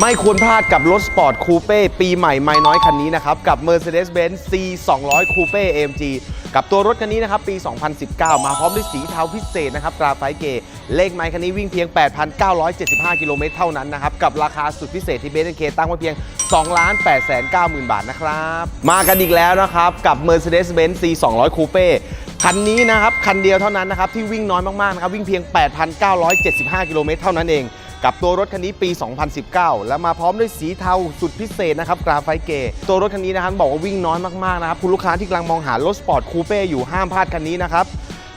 ไม่ควรพลาดกับรถสปอร์ตคูเป้ปีใหม่ไม่น้อยคันนี้นะครับ กับ Mercedes-Benz C 2 0 0 Coupe AMG กับตัวรถคันนี้นะครับ ปี 2019 มาพร้อมด้วยสีเทาพิเศษนะครับกราไฟเกเลขไมค์คันนี้วิ่งเพียง 8,975 กิโลเมตรเท่านั้นนะครับ กับราคาสุดพิเศษที่เบนซ์เคตั้งไว้เพียง 2 8 9 0 0 0 0 บาทนะครับ มากันอีกแล้วนะครับ กับ Mercedes-Benz C 2 0 0 Coupe คันนี้นะครับ คันเดียวเท่านั้นนะครับ ที่วิ่งน้อยมากๆนะครับ วิ่งเพียง 8,975 กิโลเมตรเท่านั้นเอง กับตัวรถคันนี้ปี 2019 และมาพร้อมด้วยสีเทาสุดพิเศษนะครับกราไฟเกตัวรถคันนี้นะครับบอกว่าวิ่งน้อยมากๆนะครับคุณลูกค้าที่กำลังมองหารถสปอร์ตคูเป้อยู่ห้ามพลาดคันนี้นะครับ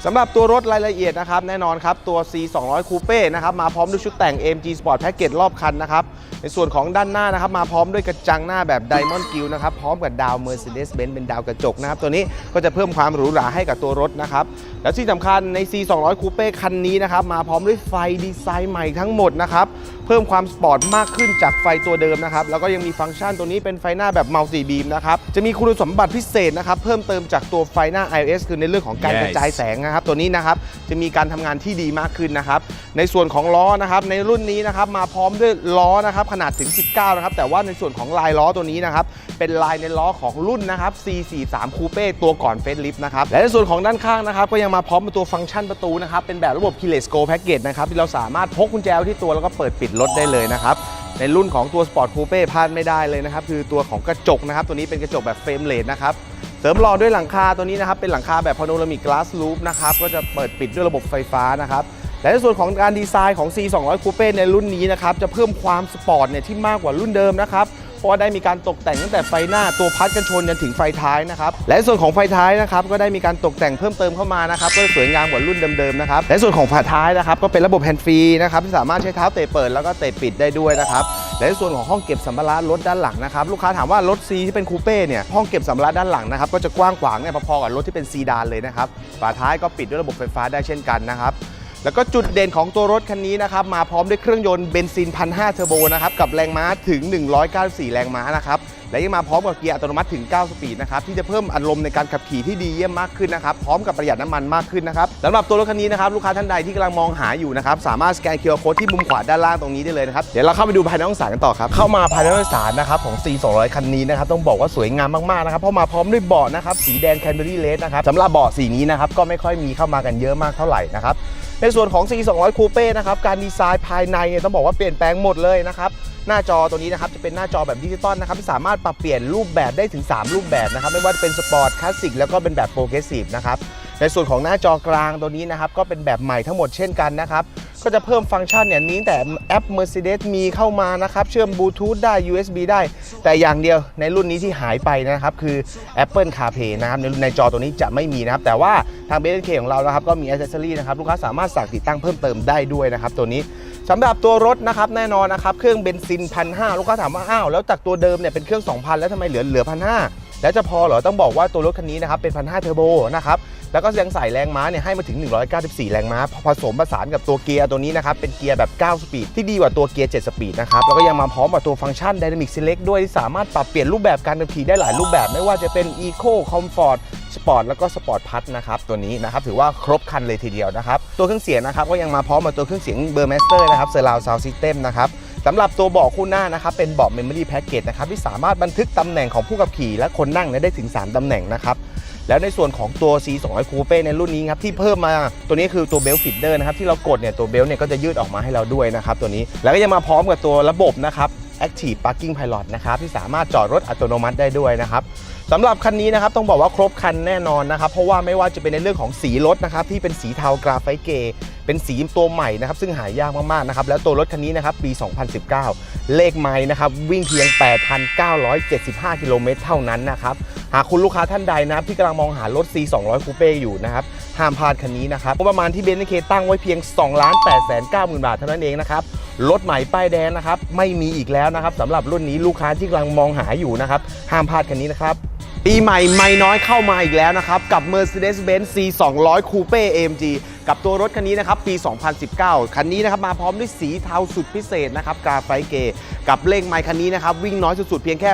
สำหรับตัวรถรายละเอียดนะครับแน่นอนครับตัว C 2 0 0 Coupe นะครับมาพร้อมด้วยชุดแต่ง AMG Sport Package รอบคันนะครับในส่วนของด้านหน้านะครับมาพร้อมด้วยกระจังหน้าแบบ Diamond g r i l l นะครับพร้อมกับดาว Mercedes-Benz เป็นดาวกระจกนะครับตัวนี้ก็จะเพิ่มความหรูหราให้กับตัวรถนะครับแล้วที่สำคัญใน C 2 0 0 Coupe คันนี้นะครับมาพร้อมด้วยไฟดีไซน์ใหม่ทั้งหมดนะครับ เพิ่มความสปอร์ตมากขึ้นจากไฟตัวเดิมนะครับ แล้วก็ยังมีฟังก์ชันตัวนี้เป็นไฟหน้าแบบมัลติบีมนะครับ จะมีคุณสมบัติพิเศษนะครับ เพิ่มเติมจากตัวไฟหน้า iOS คือในเรื่องของการ Yes กระจายแสงนะครับ ตัวนี้นะครับ จะมีการทำงานที่ดีมากขึ้นนะครับ ในส่วนของล้อนะครับ ในรุ่นนี้นะครับ มาพร้อมด้วยล้อนะครับ ขนาดถึง 19 นะครับ แต่ว่าในส่วนของลายล้อตัวนี้นะครับ เป็นลายในล้อของรุ่นนะครับ C43 Coupe ตัวก่อนเฟ e ลิฟนะครับ และในส่วนของด้านข้างนะครับ ก็ยังมาพร้อมกับตัวฟังก์ชันประตูนะครับ เป็นแบบระบบ Keyless Go Package นะครับ ที่เราสามารถพกกุญแจไว้ที่ตัวแล้วก็เปิดปิดรถได้เลยนะครับ ในรุ่นของตัว Sport Coupe พลาดไม่ได้เลยนะครับ คือตัวของกระจกนะครับ ตัวนี้เป็นกระจกแบบเฟรมเลสนะครับ เสริมหล่อด้วยหลังคาตัวนี้นะครับ เป็นหลังคาแบบพาโนรามิกกลาสลูปนะครับ ก็จะเปิดปิดด้วยระบบไฟฟ้านะครับและในส่วนของการดีไซน์ของ C 2 0 0 Coupe ในรุ่นนี้นะครับ จะเพิ่มความสปอร์ตเนี่ยที่มากกว่ารุ่นเดิมนะครับ เพราะว่าได้มีการตกแต่งตั้งแต่ไฟหน้าตัวพัดกันชนจนถึงไฟท้ายนะครับและส่วนของไฟท้ายนะครับก็ได้มีการตกแต่งเพิ่มเติมเข้ามานะครับก็สวยงามกว่ารุ่นเดิมๆนะครับและส่วนของฝาท้ายนะครับก็เป็นระบบแฮนด์ฟรีนะครับที่สามารถใช้เท้าเตะเปิดแล้วก็เตะปิดได้ด้วยนะครับและในส่วนของห้องเก็บสัมภาระรถด้านหลังนะครับลูกค้าถามว่ารถ C ที่เป็นคูเป้เนี่ยห้องเก็บสัมภาระด้านหลังนะครับก็จะกว้างขวางเนี่ยพอๆกับรถที่เป็นซีดานเลยนะครับฝาท้ายก็ปิดด้วยระบบไฟฟ้าได้เช่นกันนะครับ แล้วก็จุดเด่นของตัวรถคันนี้นะครับมาพร้อมด้วยเครื่องยนต์เบนซิน 1,500 เทอร์โบนะครับกับแรงม้าถึง 194 แรงม้านะครับและยังมาพร้อมกับเกียร์อัตโนมัติถึง 9 สปีดนะครับที่จะเพิ่มอารมณ์ในการขับขี่ที่ดีเยี่ยมมากขึ้นนะครับพร้อมกับประหยัดน้ำมันมากขึ้นนะครับสำหรับตัวรถคันนี้นะครับลูกค้าท่านใดที่กำลังมองหาอยู่นะครับสามารถสแกนเคอร์โค้ดที่มุมขวาด้านล่างตรงนี้ได้เลยนะครับเดี๋ยวเราเข้าไปดูภายในห้องสารกันต่อครับเข้ามาภายในห้องสารนะครับของ C 200 คันนี้นะครับต้องบอกว่าสวยงามมากๆนะครับเพราะมาพร้อมด้วยเบาะนะครับสีแดงแคนเบอรี่เลสนะครับสำหรับเบาะสีนี้นะครับก็ไม่ค่อยมีเข้ามากันเยอะมากเท่าไหร่นะครับ ในส่วนของ C 2 0 0 Coupe นะครับการดีไซน์ภายในเนี่ยต้องบอกว่าเปลี่ยนแปลงหมดเลยนะครับหน้าจอตัวนี้นะครับจะเป็นหน้าจอแบบดิจิตอลนะครับที่สามารถปรับเปลี่ยนรูปแบบได้ถึง 3 รูปแบบนะครับไม่ว่าจะเป็นสปอร์ตคลาสสิกแล้วก็เป็นแบบโปรเกรสซีฟนะครับในส่วนของหน้าจอกลางตัวนี้นะครับก็เป็นแบบใหม่ทั้งหมดเช่นกันนะครับ ก็จะเพิ่มฟังก์ชันเนี่ยมีตั้แต่แอป Mercedes มีเข้ามานะครับ เชื่อมบลูทูธได้ USB ได้ แต่อย่างเดียวในรุ่นนี้ที่หายไปนะครับ คือ Apple CarPlay นะครับในในจอตัวนี้จะไม่มีนะครับ แต่ว่าทาง b บ k ของเรานะครับก็มี Accessory นะครับลูกค้าสามารถสั่งติดตั้งเพิ่มเติมได้ด้วยนะครับตัวนี้สำหรับตัวรถนะครับแน่นอนนะครับเครื่องเบนซินพันห้าลูกค้าถามว่าอ้าวแล้วจากตัวเดิมเนี่ยเป็นเครื่อง 2,000 แล้วทำไมเหลือเหลือพันห้าแล้วจะพอเหรอต้องบอกว่าตัวรถคันนี้นะครับเป็นพันห้าเทอร์โบนะครับ แล้วก็ยังใส่แรงม้าเนี่ยให้มาถึง 194 แรงม้า ผสมผสานกับตัวเกียร์ตัวนี้นะครับ เป็นเกียร์แบบ 9 สปีด ที่ดีกว่าตัวเกียร์ 7 สปีดนะครับ แล้วก็ยังมาพร้อมกับตัวฟังก์ชัน Dynamic Select ด้วยที่สามารถปรับเปลี่ยนรูปแบบการขับขี่ได้หลายรูปแบบ ไม่ว่าจะเป็น Eco Comfort Sport แล้วก็ Sport Plus นะครับตัวนี้นะครับถือว่าครบคันเลยทีเดียวนะครับ ตัวเครื่องเสียงนะครับก็ยังมาพร้อมกับตัวเครื่องเสียง Burmester นะครับ Surround Sound System นะครับสำหรับตัวเบาะคู่หน้านะครับเป็นเบาะ Memory Package นะครับที่สามารถบันทึกตำแหน่งของผู้ขับขี่และคนนั่งได้ถึง 3ตำแหน่งนะครับ แล้วในส่วนของตัว C 2 0 0 Coupe ในรุ่นนี้ครับที่เพิ่มมาตัวนี้คือตัวเบลฟิดเดอร์นะครับที่เรากดเนี่ยตัวเบลเนี่ยก็จะยืดออกมาให้เราด้วยนะครับตัวนี้แล้วก็ยังมาพร้อมกับตัวระบบนะครับ Active Parking Pilot นะครับที่สามารถจอดรถอัตโนมัติได้ด้วยนะครับสำหรับคันนี้นะครับต้องบอกว่าครบคันแน่นอนนะครับเพราะว่าไม่ว่าจะเป็นในเรื่องของสีรถนะครับที่เป็นสีเทากราไฟเกย์ เป็นสีตัวใหม่นะครับ ซึ่งหายากมากๆนะครับ แล้วตัวรถคันนี้นะครับปี 2019 เลขไม้นะครับวิ่งเพียง 8,975 กิโลเมตรเท่านั้นนะครับ หากคุณลูกค้าท่านใดนะครับที่กำลังมองหารถ C 2 0 0 Coupe อยู่นะครับห้ามพลาดคันนี้นะครับงบประมาณที่เบนซ์เคตั้งไว้เพียง 2 8 9 0 0 0 0 บาทเท่านั้นเองนะครับรถใหม่ป้ายแดงนะครับไม่มีอีกแล้วนะครับสำหรับรุ่นนี้ลูกค้าที่กำลังมองหาอยู่นะครับห้ามพลาดคันนี้นะครับ ปีใหม่ไม่น้อยเข้ามาอีกแล้วนะครับ กับ Mercedes-Benz C 2 0 0 Coupe AMG กับตัวรถคันนี้นะครับ ปี 2019 คันนี้นะครับมาพร้อมด้วยสีเทาสุดพิเศษนะครับกราไฟเก กับเลขไมค์คันนี้นะครับ วิ่งน้อยสุดๆ เพียงแค่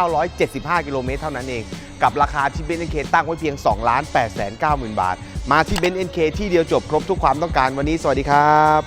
8,975 กิโลเมตรเท่านั้นเอง กับราคาที่เบนซ์เคตั้งไว้เพียง 2 8 9 0 0 0 0 บาท มาที่เบนซ์เคที่เดียวจบครบทุกความต้องการวันนี้สวัสดีครับ